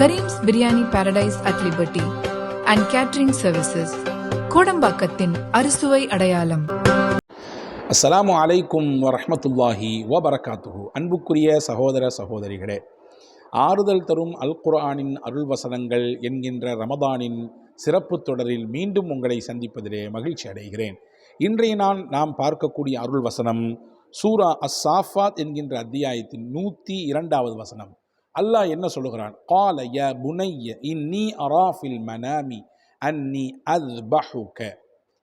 Karim's biryani paradise at liberty and catering services கோடம்பாக்கத்தின் அறுசுவை அடையாளம் அஸ்ஸலாமு அலைக்கும் வரமத்துல்லாஹி வபரகாத்துஹு அன்புக்குரிய சகோதர சகோதரிகளே ஆறுதல் தரும் அல் குரானின் அருள் வசனங்கள் என்கின்ற ரமதானின் சிறப்பு தொடரில் மீண்டும் உங்களை சந்திப்பதிலே மகிழ்ச்சி அடைகிறேன். இன்றைய நான் நாம் பார்க்கக்கூடிய அருள் வசனம் சூரா அஸ் சாஃபாத் என்கின்ற அத்தியாயத்தின் நூற்றி இரண்டாவது வசனம். அல்லாஹ் என்ன சொல்லுகிறான்? கால ய புனைய இன்னி அராஃபில் மனாமி அன்னி அத்பஹுக.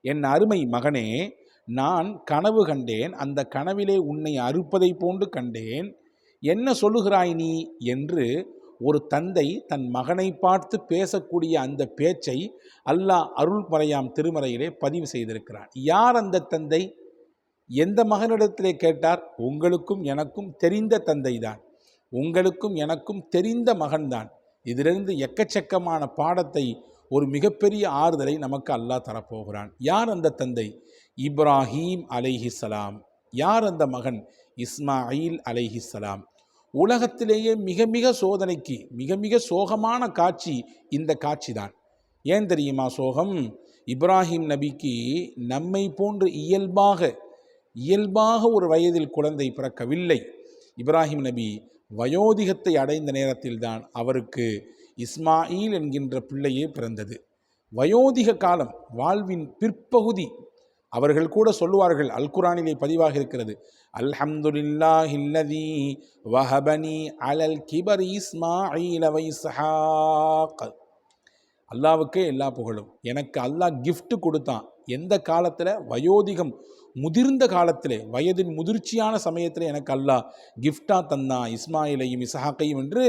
என் அருமை மகனே நான் கனவு கண்டேன் அந்த கனவிலே உன்னை அறுப்பதை போன்று கண்டேன். என்ன சொல்லுகிறாய் நீ? என்று ஒரு தந்தை தன் மகனை பார்த்து பேசக்கூடிய அந்த பேச்சை அல்லாஹ் அருள் பறையாம் திருமறையிலே பதிவு செய்திருக்கிறான். யார் அந்த தந்தை? எந்த மகனிடத்திலே கேட்டார்? உங்களுக்கும் எனக்கும் தெரிந்த தந்தை தான் உங்களுக்கும் எனக்கும் தெரிந்த மகன்தான். இதிலிருந்து எக்கச்சக்கமான பாடத்தை ஒரு மிகப்பெரிய ஆறுதலை நமக்கு அல்லாஹ் தரப்போகிறான். யார் அந்த தந்தை? இப்ராஹீம் அலைஹிஸ்ஸலாம் யார் அந்த மகன்? இஸ்மாயில் அலைஹிஸ்ஸலாம் உலகத்திலேயே மிக மிக சோதனைக்கு மிக மிக சோகமான காட்சி இந்த காட்சி தான் ஏன் தெரியுமா சோகம்? இப்ராஹிம் நபிக்கு நம்மை போன்று இயல்பாக இயல்பாக ஒரு வயதில் குழந்தை பிறக்கவில்லை. இப்ராஹிம் நபி வயோதிகத்தை அடைந்த நேரத்தில்தான் அவருக்கு இஸ்மாயில் என்கின்ற பிள்ளையே பிறந்தது. வயோதிக காலம் வாழ்வின் பிற்பகுதி அவர்கள் கூட சொல்லுவார்கள் அல் குரானிலே பதிவாக இருக்கிறது. அல்ஹம்துலில்லாஹில்லதி வஹபனி அலல் கிபர் இஸ்மாயில் வைஸ்ஹாக். அல்லாவுக்கே எல்லா புகழும். எனக்கு அல்லாஹ் கிஃப்ட் கொடுத்தான். எந்த காலத்தில்? வயோதிகம். முதிர்ந்த காலத்திலே வயதின் முதிர்ச்சியான சமயத்தில் எனக்கு அல்லாஹ் கிஃப்டாக தந்தான். இஸ்மாயிலையும் இஸ்ஹாக்கையும் என்று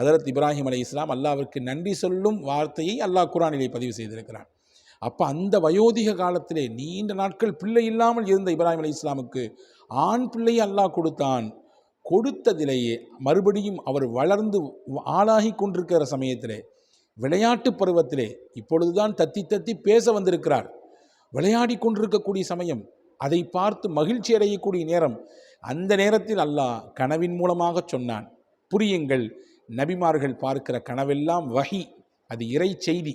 அதரத் இப்ராஹிம் அலை இஸ்லாம் அல்லாவிற்கு நன்றி சொல்லும் வார்த்தையை அல்லாஹ் குரானிலே பதிவு செய்திருக்கிறான். அப்போ அந்த வயோதிக காலத்திலே நீண்ட நாட்கள் பிள்ளை இல்லாமல் இருந்த இப்ராஹிம் அலை இஸ்லாமுக்கு ஆண் பிள்ளையை அல்லாஹ் கொடுத்தான். கொடுத்ததிலேயே மறுபடியும் அவர் வளர்ந்து ஆளாகி கொண்டிருக்கிற சமயத்திலே விளையாட்டு பருவத்திலே இப்பொழுதுதான் தத்தி தத்தி பேச வந்திருக்கிறார். விளையாடி கொண்டிருக்கக்கூடிய சமயம் அதை பார்த்து மகிழ்ச்சி அடையக்கூடிய நேரம். அந்த நேரத்தில் அல்லாஹ் கனவின் மூலமாக சொன்னான். புரியுங்கள் நபிமார்கள் பார்க்கிற கனவெல்லாம் வகி அது இறை செய்தி.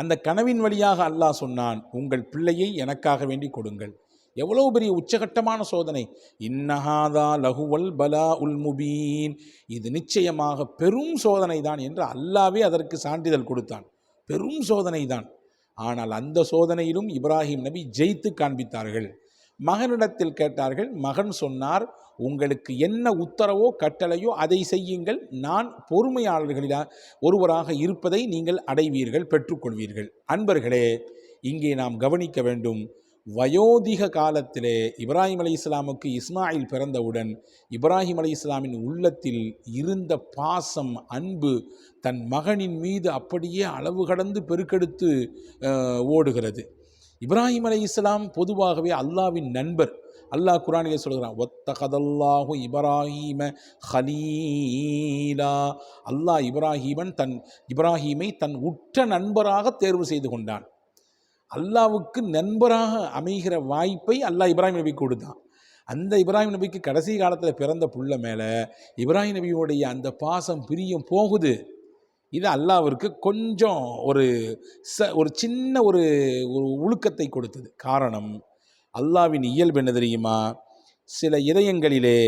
அந்த கனவின் வழியாக அல்லாஹ் சொன்னான் உங்கள் பிள்ளையை எனக்காக வேண்டி கொடுங்கள். எவ்வளோ பெரிய உச்சகட்டமான சோதனை. இன்னஹாதா லகுவல் பலா உல் முபீன். இது நிச்சயமாக பெரும் சோதனை தான் என்று அல்லாவே அதற்கு சான்றிதழ் கொடுத்தான். பெரும் சோதனை தான் ஆனால் அந்த சோதனையிலும் இப்ராஹிம் நபி ஜெயித்து காண்பித்தார்கள். மகனிடத்தில் கேட்டார்கள் மகன் சொன்னார் உங்களுக்கு என்ன உத்தரவோ கட்டளையோ அதை செய்யுங்கள். நான் பொறுமையாளர்களில் ஒருவராக இருப்பதை நீங்கள் அடைவீர்கள் பெற்றுக்கொள்வீர்கள். அன்பர்களே இங்கே நாம் கவனிக்க வேண்டும் வயோதிக காலத்திலே இப்ராஹிம் அலி இஸ்லாமுக்கு இஸ்மாயில் பிறந்தவுடன் இப்ராஹிம் அலி இஸ்லாமின் உள்ளத்தில் இருந்த பாசம் அன்பு தன் மகனின் மீது அப்படியே அளவு கடந்து பெருக்கெடுத்து ஓடுகிறது. இப்ராஹிம் அலி இஸ்லாம் பொதுவாகவே அல்லாவின் நண்பர். அல்லாஹ் குரானிலே சொல்கிறான் ஒத்தகதல்லாஹு இப்ராஹீம ஹலீலா. அல்லாஹ் இப்ராஹீமன் தன் இப்ராஹீமை தன் உற்ற நண்பராக தேர்வு செய்து கொண்டான். அல்லாவுக்கு நண்பராக அமைகிற வாய்ப்பை அல்லாஹ் இப்ராஹிம் நபிக்கு கொடுத்தான். அந்த இப்ராஹிம் நபிக்கு கடைசி காலத்தில் பிறந்த புள்ள மேலே இப்ராஹிம் நபியோடைய அந்த பாசம் பிரியம் போகுது. இது அல்லாவிற்கு கொஞ்சம் ஒரு ச ஒரு சின்ன ஒரு ஒரு உழுக்கத்தை கொடுத்தது. காரணம் அல்லாவின் இயல்பு என்ன தெரியுமா? சில இதயங்களிலே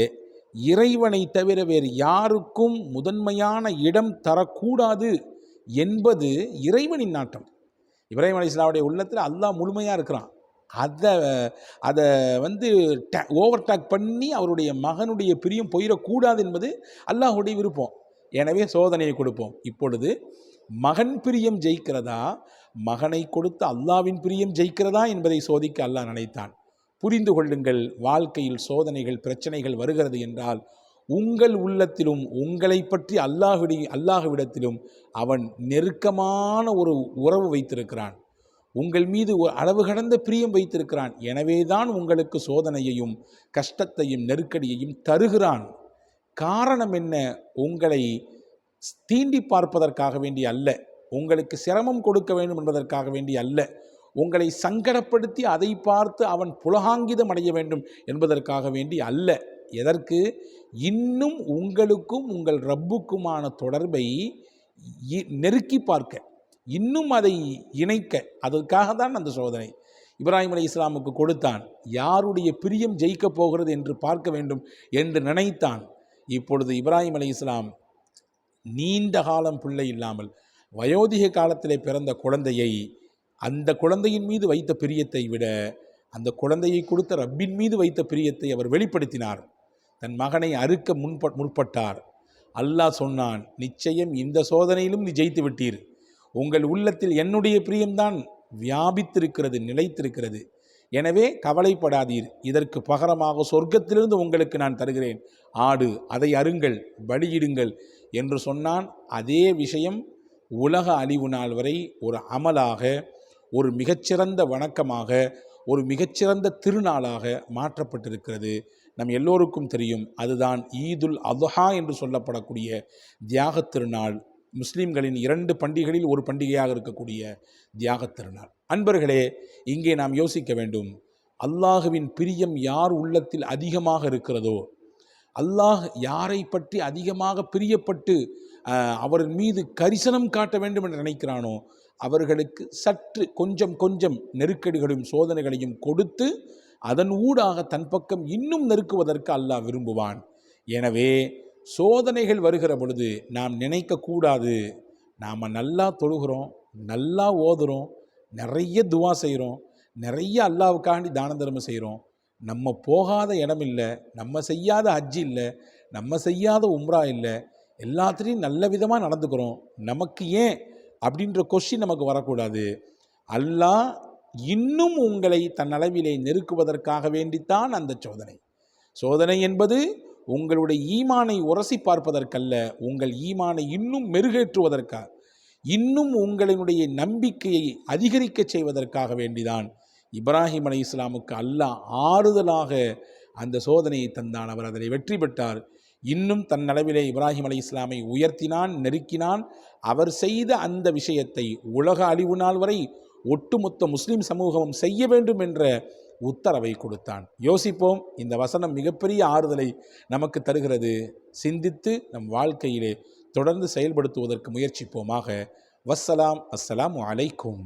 இறைவனை தவிர வேறு யாருக்கும் முதன்மையான இடம் தரக்கூடாது என்பது இறைவனின் நாட்டம். இப்ராஹிம் அலி இஸ்லாமுடைய உள்ளத்தில் அல்லாஹ் முழுமையாக இருக்கிறான். அதை அதை வந்து ஓவர் டேக் பண்ணி அவருடைய மகனுடைய பிரியம் போயிடக்கூடாது என்பது அல்லாஹுடைய விருப்பம். எனவே சோதனையை கொடுப்போம். இப்பொழுது மகன் பிரியம் ஜெயிக்கிறதா? மகனை கொடுத்து அல்லாவின் பிரியம் ஜெயிக்கிறதா என்பதை சோதிக்க அல்லாஹ் நினைத்தான். புரிந்து கொள்ளுங்கள் வாழ்க்கையில் சோதனைகள் பிரச்சனைகள் வருகிறது என்றால் உங்கள் உள்ளத்திலும் உங்களை பற்றி அல்லாஹுடைய அல்லாஹுவிடத்திலும் அவன் நெருக்கமான ஒரு உறவு வைத்திருக்கிறான். உங்கள் மீது ஒரு அளவு கடந்த பிரியம் வைத்திருக்கிறான். எனவே தான் உங்களுக்கு சோதனையையும் கஷ்டத்தையும் நெருக்கடியையும் தருகிறான். காரணம் என்ன? உங்களை தீண்டி பார்ப்பதற்காக வேண்டி அல்ல. உங்களுக்கு சிரமம் கொடுக்க வேண்டும் என்பதற்காக வேண்டி அல்ல. உங்களை சங்கடப்படுத்தி அதை பார்த்து அவன் புலகாங்கிதம் அடைய வேண்டும் என்பதற்காக வேண்டி அல்ல. எதற்கு? இன்னும் உங்களுக்கும் உங்கள் ரப்புக்குமான தொடர்பை இ- நெருக்கி பார்க்க இன்னும் அதை இணைக்க அதற்காக தான் அந்த சோதனை. இப்ராஹிம் அலி இஸ்லாமுக்கு கொடுத்தான். யாருடைய பிரியம் ஜெயிக்கப் போகிறது என்று பார்க்க வேண்டும் என்று நினைத்தான். இப்பொழுது இப்ராஹிம் அலி இஸ்லாம் நீண்ட காலம் பிள்ளை இல்லாமல் வயோதிக காலத்திலே பிறந்த குழந்தையை அந்த குழந்தையின் மீது வைத்த பிரியத்தை விட அந்த குழந்தையை கொடுத்த ரப்பின் மீது வைத்த பிரியத்தை அவர் வெளிப்படுத்தினார். தன் மகனை அறுக்க முன்ப முற்பட்டார். அல்லாஹ் சொன்னான் நிச்சயம் இந்த சோதனையிலும் நீ ஜெயித்து விட்டீர். உங்கள் உள்ளத்தில் என்னுடைய பிரியம்தான் வியாபித்திருக்கிறது நிலைத்திருக்கிறது. எனவே கவலைப்படாதீர். இதற்கு பகரமாக சொர்க்கத்திலிருந்து உங்களுக்கு நான் தருகிறேன். ஆடு அதை அருங்கள் பலியிடுங்கள் என்று சொன்னான். அதே விஷயம் உலக அழிவு நாள் வரை ஒரு அமலாக ஒரு மிகச்சிறந்த வணக்கமாக ஒரு மிகச்சிறந்த திருநாளாக மாற்றப்பட்டிருக்கிறது. நம் எல்லோருக்கும் தெரியும் அதுதான் ஈதுல் அதுஹா என்று சொல்லப்படக்கூடிய தியாகத் திருநாள். முஸ்லீம்களின் இரண்டு பண்டிகைகளில் ஒரு பண்டிகையாக இருக்கக்கூடிய தியாகத் திருநாள். அன்பர்களே இங்கே நாம் யோசிக்க வேண்டும் அல்லாஹுவின் பிரியம் யார் உள்ளத்தில் அதிகமாக இருக்கிறதோ அல்லாஹ் யாரை பற்றி அதிகமாக பிரியப்பட்டு அவர் மீது கரிசனம் காட்ட வேண்டும் என்று நினைக்கிறானோ அவர்களுக்கு சற்று கொஞ்சம் கொஞ்சம் நெருக்கடிகளையும் சோதனைகளையும் கொடுத்து அதன் ஊடாக தன் பக்கம் இன்னும் நெருக்குவதற்கு அல்லாஹ் விரும்புவான். எனவே சோதனைகள் வருகிற பொழுது நாம் நினைக்கக்கூடாது நாம் நல்லா தொழுகிறோம் நல்லா ஓதுறோம் நிறைய துவா செய்கிறோம் நிறைய அல்லாவுக்காண்டி தான தர்மம் செய்கிறோம். நம்ம போகாத இடம் இல்லை நம்ம செய்யாத ஹஜ்ஜி இல்லை நம்ம செய்யாத உம்ரா இல்லை எல்லாத்துலேயும் நல்ல விதமாக நடந்துக்கிறோம். நமக்கு ஏன் அப்படின்ற கொஷின் நமக்கு வரக்கூடாது. அல்லாஹ் இன்னும் உங்களை தன் அளவிலே நெருக்குவதற்காக வேண்டித்தான் அந்த சோதனை. சோதனை என்பது உங்களுடைய ஈமானை உரசி பார்ப்பதற்கல்ல உங்கள் ஈமானை இன்னும் மெருகேற்றுவதற்காக இன்னும் உங்களினுடைய நம்பிக்கையை அதிகரிக்கச் செய்வதற்காக வேண்டிதான். இப்ராஹிம் அலை இஸ்லாமுக்கு அல்லாஹ் ஆறுதலாக அந்த சோதனையை தந்தான். அவர் அதனை வெற்றி பெற்றார். இன்னும் தன் அளவிலே இப்ராஹிம் அலி இஸ்லாமை உயர்த்தினான் நெருக்கினான். அவர் செய்த அந்த விஷயத்தை உலக அழிவு நாள் வரை ஒட்டுமொத்த முஸ்லிம் சமூகமும் செய்ய வேண்டும் என்ற உத்தரவை கொடுத்தான். யோசிப்போம் இந்த வசனம் மிகப்பெரிய ஆறுதலை நமக்கு தருகிறது. சிந்தித்து நம் வாழ்க்கையிலே தொடர்ந்து செயல்படுத்துவதற்கு முயற்சிப்போமாக. வஸ்ஸலாம் அஸ்ஸலாம் அலைக்கும்.